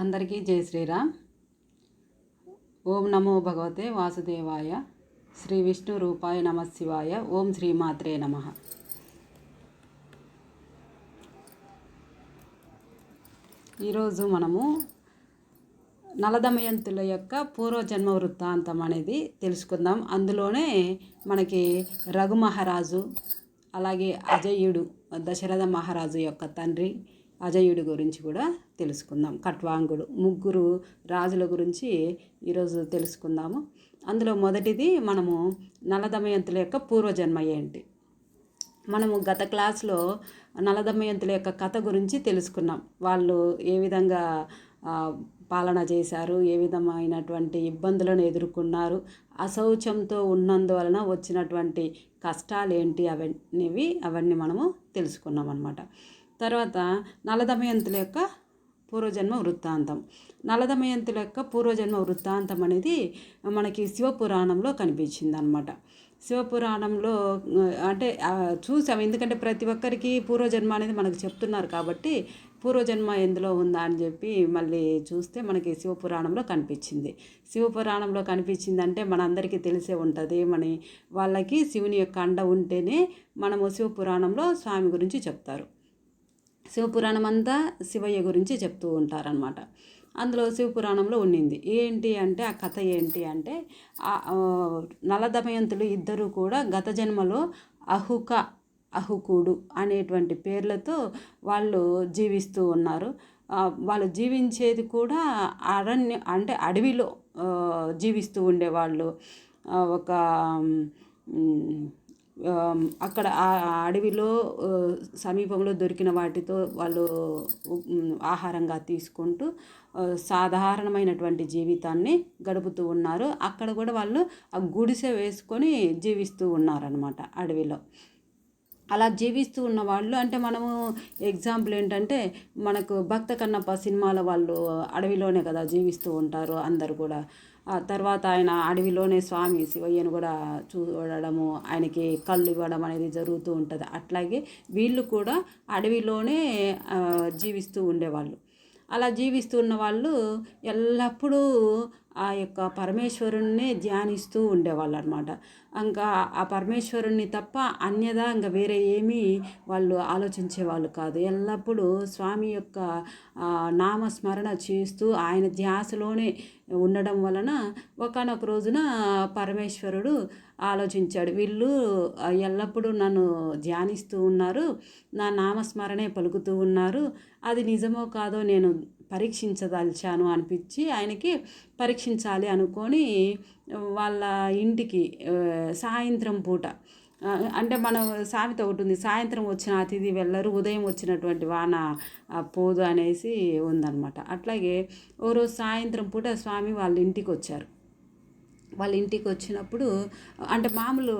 అందరికీ జై శ్రీరామ్. ఓం నమో భగవతే వాసుదేవాయ శ్రీ విష్ణు రూపాయ నమ శివాయ ఓం శ్రీమాత్రే నమ. ఈరోజు మనము నలదమయంతుల యొక్క పూర్వజన్మ వృత్తాంతం అనేది తెలుసుకుందాం. అందులోనే మనకి రఘు మహారాజు అలాగే అజయుడు దశరథ మహారాజు యొక్క తండ్రి అజయుడి గురించి కూడా తెలుసుకుందాం. కట్వాంగుడు ముగ్గురు రాజుల గురించి ఈరోజు తెలుసుకుందాము. అందులో మొదటిది మనము నలదమయంతుల యొక్క పూర్వజన్మ ఏంటి? మనము గత క్లాస్లో నలదమయంతుల యొక్క కథ గురించి తెలుసుకున్నాం. వాళ్ళు ఏ విధంగా పాలన చేశారు ఏ విధమైనటువంటి ఇబ్బందులను ఎదుర్కొన్నారు అశౌచంతో ఉన్నందువలన వచ్చినటువంటి కష్టాలు ఏంటి అవన్నీ అవన్నీ మనము తెలుసుకున్నాం అనమాట తర్వాత నలదమయంతుల యొక్క పూర్వజన్మ వృత్తాంతం. నలదమయంతుల యొక్క పూర్వజన్మ వృత్తాంతం అనేది మనకి శివపురాణంలో కనిపించింది అనమాట శివపురాణంలో అంటే చూసాము చూసాం. ఎందుకంటే ప్రతి ఒక్కరికి పూర్వజన్మ అనేది మనకు చెప్తున్నారు కాబట్టి పూర్వజన్మ ఎందులో ఉందా అని చెప్పి మళ్ళీ చూస్తే మనకి శివపురాణంలో కనిపించింది. శివపురాణంలో కనిపించింది అంటే మనందరికీ తెలిసే ఉంటుంది. మన వాళ్ళకి శివుని యొక్క అండ ఉంటేనే మనము శివపురాణంలో స్వామి గురించి చెప్తారు. శివపురాణం అంతా శివయ్య గురించి చెప్తూ ఉంటారనమాట అందులో శివపురాణంలో ఉండింది ఏంటి అంటే ఆ కథ ఏంటి అంటే ఆ ఆ, నలదమయంతులు ఇద్దరు కూడా గత జన్మలో అహుక అహుకుడు అనేటువంటి పేర్లతో వాళ్ళు జీవిస్తూ ఉన్నారు. వాళ్ళు జీవించేది కూడా అరణ్య అంటే అడవిలో జీవిస్తూ ఉండేవాళ్ళు. ఒక అక్కడ ఆ అడవిలో సమీపంలో దొరికిన వాటితో వాళ్ళు ఆహారంగా తీసుకుంటూ సాధారణమైనటువంటి జీవితాన్ని గడుపుతూ ఉన్నారు. అక్కడ కూడా వాళ్ళు ఆ గుడిసె వేసుకొని జీవిస్తూ ఉన్నారనమాట అడవిలో. అలా జీవిస్తూ ఉన్న వాళ్ళు అంటే మనము ఎగ్జాంపుల్ ఏంటంటే మనకు భక్త కన్నప్ప సినిమాల వాళ్ళు అడవిలోనే కదా జీవిస్తూ ఉంటారు అందరు కూడా. తర్వాత ఆయన అడవిలోనే స్వామి శివయ్యను కూడా చూడడము ఆయనకి కళ్ళు ఇవ్వడం అనేది జరుగుతూ ఉంటుంది. అట్లాగే వీళ్ళు కూడా అడవిలోనే జీవిస్తూ ఉండేవాళ్ళు. అలా జీవిస్తూ ఉన్న వాళ్ళు ఎల్లప్పుడూ ఆ యొక్క పరమేశ్వరుణ్ణి ధ్యానిస్తూ ఉండేవాళ్ళు అనమాట ఇంకా ఆ పరమేశ్వరుణ్ణి తప్ప అన్యదా ఇంకా వేరే ఏమీ వాళ్ళు ఆలోచించేవాళ్ళు కాదు. ఎల్లప్పుడూ స్వామి యొక్క నామస్మరణ చేస్తూ ఆయన ధ్యాసలోనే ఉండడం వలన ఒకనొక రోజున పరమేశ్వరుడు ఆలోచించాడు వీళ్ళు ఎల్లప్పుడూ నన్ను ధ్యానిస్తూ ఉన్నారు నా నామస్మరణే పలుకుతూ ఉన్నారు అది నిజమో కాదో నేను పరీక్షించదలిచాను అనిపించి ఆయనకి పరీక్ష పరీక్షించాలి అనుకొని వాళ్ళ ఇంటికి సాయంత్రం పూట అంటే మన సామెత ఒకటి ఉంది సాయంత్రం వచ్చిన అతిథి వెళ్ళరు ఉదయం వచ్చినటువంటి వాన పోదు అనేసి ఉందన్నమాట. అట్లాగే ఓ రోజు సాయంత్రం పూట స్వామి వాళ్ళ ఇంటికి వచ్చారు. వాళ్ళ ఇంటికి వచ్చినప్పుడు అంటే మామూలు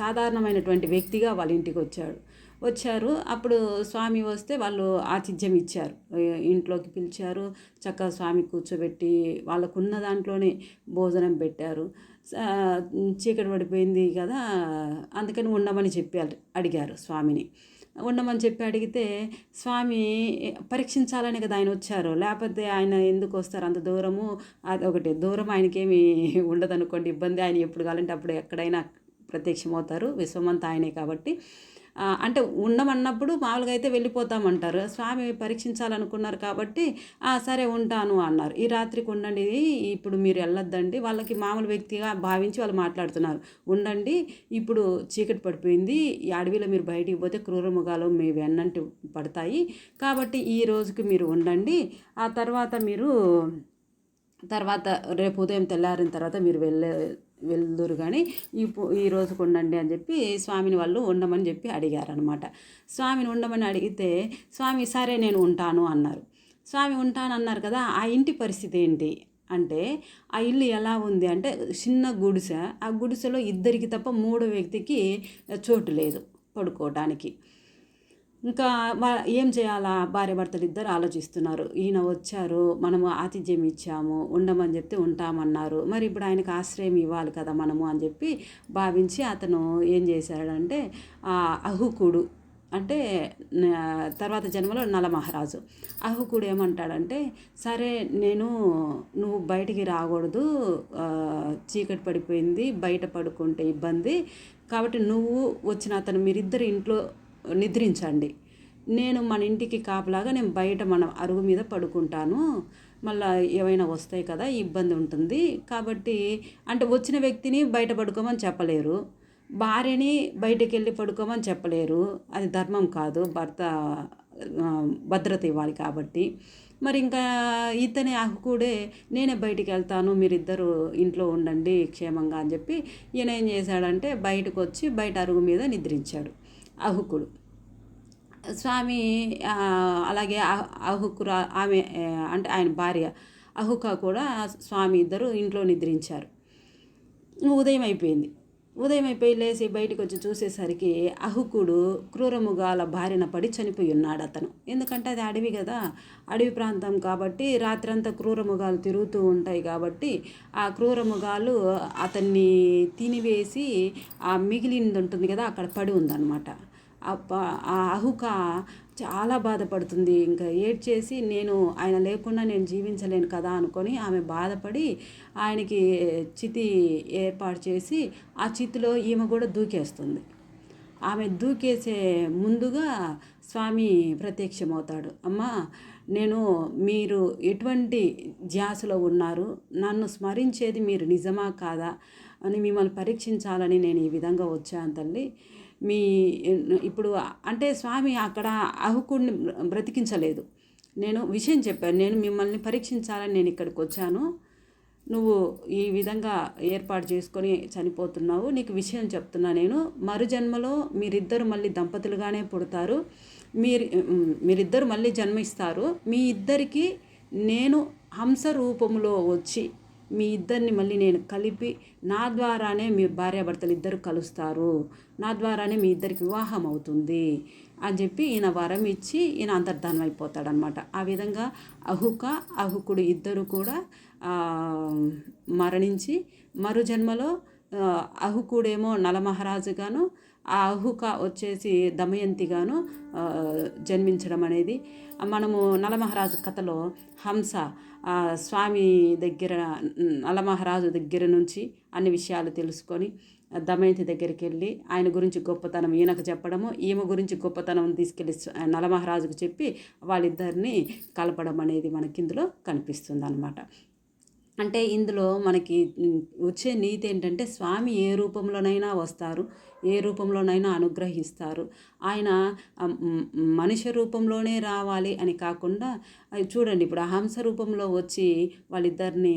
సాధారణమైనటువంటి వ్యక్తిగా వాళ్ళ ఇంటికి వచ్చాడు. వచ్చారు. అప్పుడు స్వామి వస్తే వాళ్ళు ఆతిథ్యం ఇచ్చారు. ఇంట్లోకి పిలిచారు. చక్కగా స్వామి కూర్చోబెట్టి వాళ్ళకున్న దాంట్లోనే భోజనం పెట్టారు. చీకటి పడిపోయింది కదా అందుకని ఉండమని చెప్పి అడిగారు స్వామిని. ఉండమని చెప్పి అడిగితే స్వామి పరీక్షించాలని కదా ఆయన వచ్చారు. లేకపోతే ఆయన ఎందుకు వస్తారు? అంత దూరము? అది ఒకటి దూరం ఆయనకేమి ఉండదనుకోండి. ఇబ్బంది. ఆయన ఎప్పుడు కావాలంటే అప్పుడు ఎక్కడైనా ప్రత్యక్షమవుతారు. విశ్వమంతా ఆయనే కాబట్టి అంటే ఉండమన్నప్పుడు మామూలుగా అయితే వెళ్ళిపోతామంటారు. స్వామి పరీక్షించాలనుకున్నారు కాబట్టి సరే ఉంటాను అన్నారు. ఈ రాత్రికి ఉండండి ఇప్పుడు మీరు వెళ్ళొద్దండి. వాళ్ళకి మామూలు వ్యక్తిగా భావించి వాళ్ళు మాట్లాడుతున్నారు. ఉండండి ఇప్పుడు చీకటి పడిపోయింది ఈ అడవిలో మీరు బయటికి పోతే క్రూర మృగాలు మీ వెన్నంటి పడతాయి. కాబట్టి ఈ రోజుకి మీరు ఉండండి. ఆ తర్వాత మీరు తర్వాత రేపు ఉదయం తెల్లారిన తర్వాత మీరు వెళ్ళే వెళ్దురు కానీ ఈ రోజుకు ఉండండి అని చెప్పి స్వామిని వాళ్ళు ఉండమని చెప్పి అడిగారనమాట స్వామిని ఉండమని అడిగితే స్వామి సరే నేను ఉంటాను అన్నారు. స్వామి ఉంటాను అన్నారు కదా ఆ ఇంటి పరిస్థితి ఏంటి? అంటే ఆ ఇల్లు ఎలా ఉంది? అంటే చిన్న గుడిసె ఆ గుడిసెలో ఇద్దరికి తప్ప మూడో వ్యక్తికి చోటు లేదు పడుకోవడానికి ఇంకా ఏం చేయాలా? భార్య భర్తలు ఇద్దరు ఆలోచిస్తున్నారు. ఈయన వచ్చారు మనము ఆతిథ్యం ఇచ్చాము ఉండమని చెప్తే ఉంటామన్నారు. మరి ఇప్పుడు ఆయనకు ఆశ్రయం ఇవ్వాలి కదా మనము అని చెప్పి భావించి అతను ఏం చేశాడంటే అహుకుడు అంటే తర్వాత జన్మలో నలమహారాజు. అహుకుడు ఏమంటాడంటే సరే నేను నువ్వు బయటికి రాకూడదు చీకటి పడిపోయింది బయట పడుకుంటే ఇబ్బంది. కాబట్టి నువ్వు వచ్చిన అతను మీరిద్దరు ఇంట్లో నిద్రించండి. నేను మన ఇంటికి కాపలాగా నేను బయట మన అరుగు మీద పడుకుంటాను. మళ్ళీ ఏవైనా వస్తాయి కదా ఇబ్బంది ఉంటుంది. కాబట్టి అంటే వచ్చిన వ్యక్తిని బయట పడుకోమని చెప్పలేరు. భార్యని బయటికి వెళ్ళి పడుకోమని చెప్పలేరు. అది ధర్మం కాదు. భర్త భద్రత ఇవ్వాలి కాబట్టి. మరి ఇంకా ఇతని హక్కుడే నేనే బయటికి వెళ్తాను మీరిద్దరు ఇంట్లో ఉండండి క్షేమంగా అని చెప్పి ఈయన ఏం చేశాడంటే బయటకు వచ్చి బయట అరుగు మీద నిద్రించాడు. అహుకుడు. స్వామి అలాగే అహ్- ఆమె అంటే ఆయన భార్య అహుక కూడా స్వామి ఇద్దరు ఇంట్లో నిద్రించారు. ఉదయం అయిపోయింది. ఉదయం అయిపోయి లేచి బయటకు వచ్చి చూసేసరికి అహుకుడు క్రూరముగాల బారిన పడి చనిపోయి ఉన్నాడు అతను. ఎందుకంటే అది అడవి కదా. అడవి ప్రాంతం కాబట్టి రాత్రంతా క్రూరముగాలు తిరుగుతూ ఉంటాయి కాబట్టి ఆ క్రూరముగాలు అతన్ని తినివేసి ఆ మిగిలింది ఉంటుంది కదా అక్కడ పడి ఉందన్నమాట. ఆ ఆ అహుక చాలా బాధపడుతుంది. ఇంకా ఏడ్చేసి నేను ఆయన లేకుండా నేను జీవించలేను కదా అనుకొని ఆమె బాధపడి ఆయనకి చితి ఏర్పాటు చేసి ఆ చితిలో ఈమె కూడా దూకేస్తుంది. ఆమె దూకేసే ముందుగా స్వామి ప్రత్యక్షమవుతాడు. అమ్మా నేను మీరు ఎటువంటి ధ్యాసలో ఉన్నారు? నన్ను స్మరించేది మీరు నిజమా కాదా? అని మిమ్మల్ని పరీక్షించాలని నేను ఈ విధంగా వచ్చాను తల్లి. మీ ఇప్పుడు అంటే స్వామి అక్కడ అహుకుడిని బ్రతికించలేదు. నేను విషయం చెప్పాను. నేను మిమ్మల్ని పరీక్షించాలని నేను ఇక్కడికి వచ్చాను. నువ్వు ఈ విధంగా ఏర్పాటు చేసుకొని చనిపోతున్నావు. నీకు విషయం చెప్తున్నా నేను. మరుజన్మలో మీరిద్దరు మళ్ళీ దంపతులుగానే పుడతారు. మీరు మీరిద్దరు మళ్ళీ జన్మిస్తారు. మీ ఇద్దరికి నేను హంస రూపంలో వచ్చి మీ ఇద్దరిని మళ్ళీ నేను కలిపి నా ద్వారానే మీ భార్యాభర్తలు ఇద్దరు కలుస్తారు. నా ద్వారానే మీ ఇద్దరికి వివాహం అవుతుంది అని చెప్పి ఈయన వరం ఇచ్చి ఈయన అంతర్ధానం అయిపోతాడనమాట ఆ విధంగా అహుక అహుకుడు ఇద్దరు కూడా మరణించి మరు జన్మలో అహుకుడేమో నలమహారాజుగాను ఆ అహుక వచ్చేసి దమయంతిగాను జన్మించడం అనేది మనము నలమహారాజు కథలో హంస స్వామి దగ్గర నలమహారాజు దగ్గర నుంచి అన్ని విషయాలు తెలుసుకొని దమయంతి దగ్గరికి వెళ్ళి ఆయన గురించి గొప్పతనం ఈయనకు చెప్పడము ఈమె గురించి గొప్పతనం తీసుకెళ్ళి నలమహారాజుకు చెప్పి వాళ్ళిద్దరిని కలపడం అనేది మనకి ఇందులో కనిపిస్తుంది అనమాట అంటే ఇందులో మనకి వచ్చే నీతి ఏంటంటే స్వామి ఏ రూపంలోనైనా వస్తారు ఏ రూపంలోనైనా అనుగ్రహిస్తారు. ఆయన మనిషి రూపంలోనే రావాలి అని కాకుండా చూడండి ఇప్పుడు ఆ హంస రూపంలో వచ్చి వాళ్ళిద్దరిని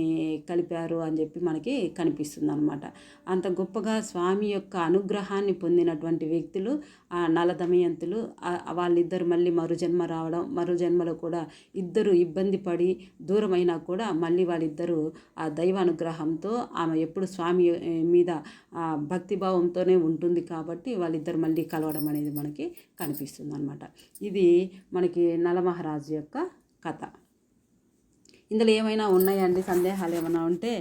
కలిపారు అని చెప్పి మనకి కనిపిస్తుంది అనమాట అంత గొప్పగా స్వామి యొక్క అనుగ్రహాన్ని పొందినటువంటి వ్యక్తులు ఆ నల దమయంతులు వాళ్ళిద్దరు మళ్ళీ మరుజన్మ రావడం మరు జన్మలో కూడా ఇద్దరు ఇబ్బంది పడి దూరమైనా కూడా మళ్ళీ వాళ్ళిద్దరూ ఆ దైవ అనుగ్రహంతో ఆమె ఎప్పుడు స్వామి మీద భక్తిభావంతోనే ఉంటుంది కాబట్టి వాళ్ళిద్దరు మళ్ళీ కలవడం అనేది మనకి కనిపిస్తుంది అనమాట ఇది మనకి నలమహారాజు యొక్క కథ. ఇందులో ఏమైనా ఉన్నాయండి సందేహాలు ఏమైనా ఉంటే